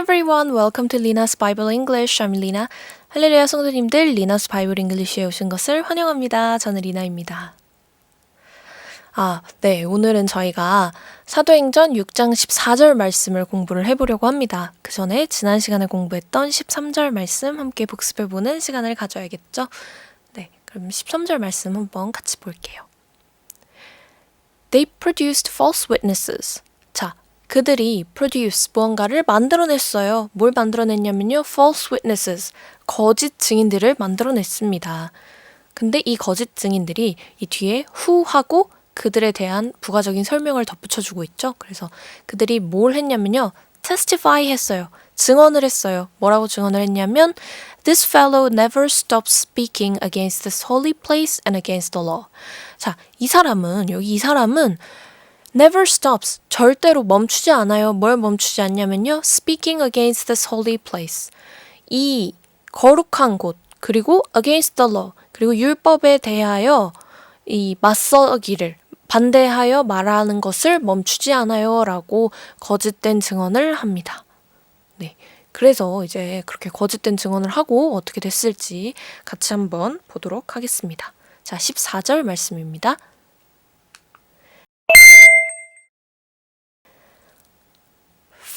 everyone, welcome to Lina's Bible English. I'm Lina. 할렐루야 성도님들, 리나스 바이블 잉글리시에 오신 것을 환영합니다. 저는 리나입니다. 아, 네. 오늘은 저희가 사도행전 6장 14절 말씀을 공부를 해보려고 합니다. 그 전에 지난 시간에 공부했던 13절 말씀 함께 복습해보는 시간을 가져야겠죠? 네. 그럼 13절 말씀 한번 같이 볼게요. They produced false witnesses. 자, 그들이 produce 무언가를 만들어냈어요. 뭘 만들어냈냐면요. false witnesses. 거짓 증인들을 만들어냈습니다. 근데 이 거짓 증인들이 이 뒤에 후하고 그들에 대한 부가적인 설명을 덧붙여주고 있죠. 그래서 그들이 뭘 했냐면요. testify 했어요. 증언을 했어요. 뭐라고 증언을 했냐면 This fellow never stops speaking against this holy place and against the law. 자, 이 사람은 여기 이 사람은 never stops 절대로 멈추지 않아요. 뭘 멈추지 않냐면요. speaking against this holy place. 이 거룩한 곳 그리고 against the law 그리고 율법에 대하여 이 맞서기를 반대하여 말하는 것을 멈추지 않아요라고 거짓된 증언을 합니다. 네. 그래서 이제 그렇게 거짓된 증언을 하고 어떻게 됐을지 같이 한번 보도록 하겠습니다. 자, 14절 말씀입니다.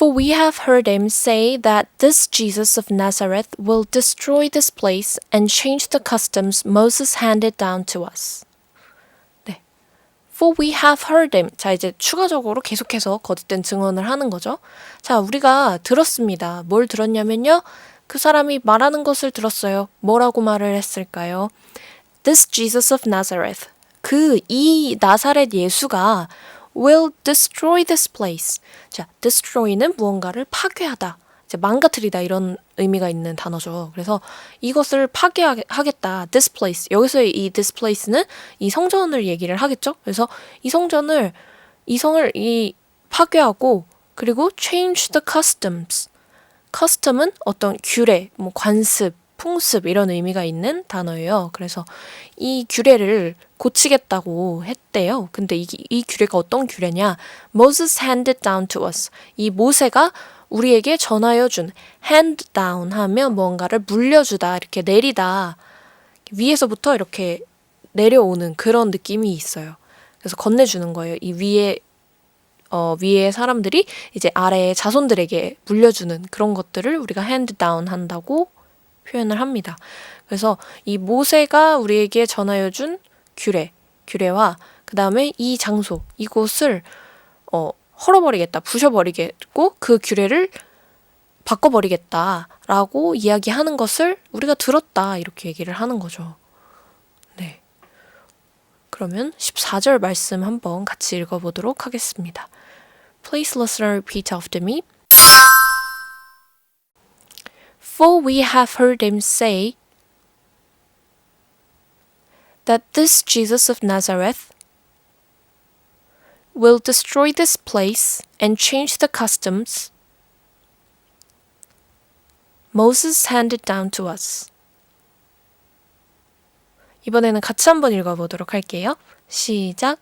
For we have heard him say that this Jesus of Nazareth will destroy this place and change the customs Moses handed down to us. 네. For we have heard him. 자, 이제 추가적으로 계속해서 거짓된 증언을 하는 거죠. 자, 우리가 들었습니다. 뭘 들었냐면요. 그 사람이 말하는 것을 들었어요. 뭐라고 말을 했을까요? This Jesus of Nazareth. 그 이 나사렛 예수가 will destroy this place. 자, destroy는 무언가를 파괴하다. 이제 망가뜨리다 이런 의미가 있는 단어죠. 그래서 이것을 파괴하겠다. this place. 여기서의 이 this place는 이 성전을 얘기를 하겠죠. 그래서 이 성전을 이 성을 이 파괴하고 그리고 change the customs. custom은 어떤 규례, 뭐 관습, 풍습 이런 의미가 있는 단어예요. 그래서 이 규례를 고치겠다고 했대요. 근데 이, 이 규례가 어떤 규례냐? Moses handed down to us. 이 모세가 우리에게 전하여 준 hand down 하면 뭔가를 물려주다, 이렇게 내리다. 위에서부터 이렇게 내려오는 그런 느낌이 있어요. 그래서 건네주는 거예요. 이 위에 어, 위에 사람들이 이제 아래의 자손들에게 물려주는 그런 것들을 우리가 down 한다고 표현을 합니다. 그래서 이 모세가 우리에게 전하여 준 규례, 규례와 그 다음에 이 장소, 이곳을 어, 헐어버리겠다, 부셔버리겠고 그 규례를 바꿔버리겠다라고 이야기하는 것을 우리가 들었다 이렇게 얘기를 하는 거죠. 네. 그러면 14절 말씀 한번 같이 읽어보도록 하겠습니다. Please listen and repeat after me. For we have heard him say that this Jesus of Nazareth will destroy this place and change the customs Moses handed down to us. 이번에는 같이 한번 읽어보도록 할게요. 시작.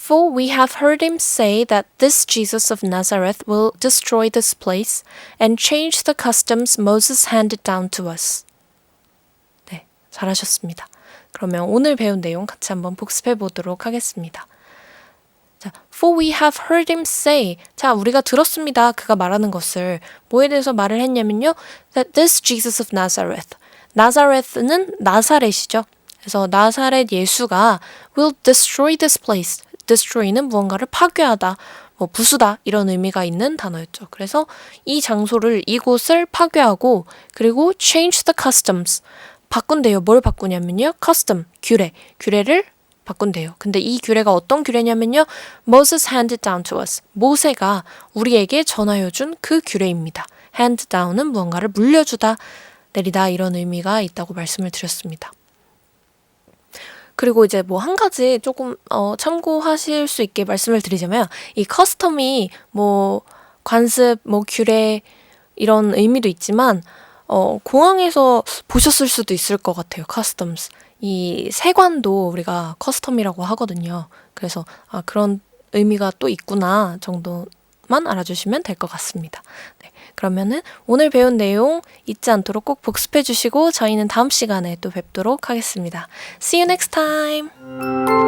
For we have heard him say that this Jesus of Nazareth will destroy this place and change the customs Moses handed down to us. 네, 잘하셨습니다. 그러면 오늘 배운 내용 같이 한번 복습해 보도록 하겠습니다. 자, for we have heard him say. 자, 우리가 들었습니다. 그가 말하는 것을 뭐에 대해서 말을 했냐면요. That this Jesus of Nazareth. 나사렛은 나사렛이죠. 그래서 나사렛 예수가 will destroy this place. Destroy는 무언가를 파괴하다, 뭐 부수다 이런 의미가 있는 단어였죠. 그래서 이 장소를 이곳을 파괴하고 그리고 change the customs 바꾼대요. 뭘 바꾸냐면요. custom 규례 규례를 바꾼대요. 근데 이 규례가 어떤 규례냐면요. Moses handed down to us. 모세가 우리에게 전하여 준 그 규례입니다. hand down은 무언가를 물려주다, 내리다 이런 의미가 있다고 말씀을 드렸습니다. 그리고 이제 뭐 한 가지 조금 어 참고하실 수 있게 말씀을 드리자면 이 커스텀이 뭐 관습, 뭐 규례 이런 의미도 있지만 어 공항에서 보셨을 수도 있을 것 같아요. 커스텀스. 이 세관도 우리가 커스텀이라고 하거든요. 그래서 아 그런 의미가 또 있구나 정도 만 알아주시면 될 것 같습니다. 네, 그러면은 오늘 배운 내용 잊지 않도록 꼭 복습해 주시고 저희는 다음 시간에 또 뵙도록 하겠습니다. See you next time!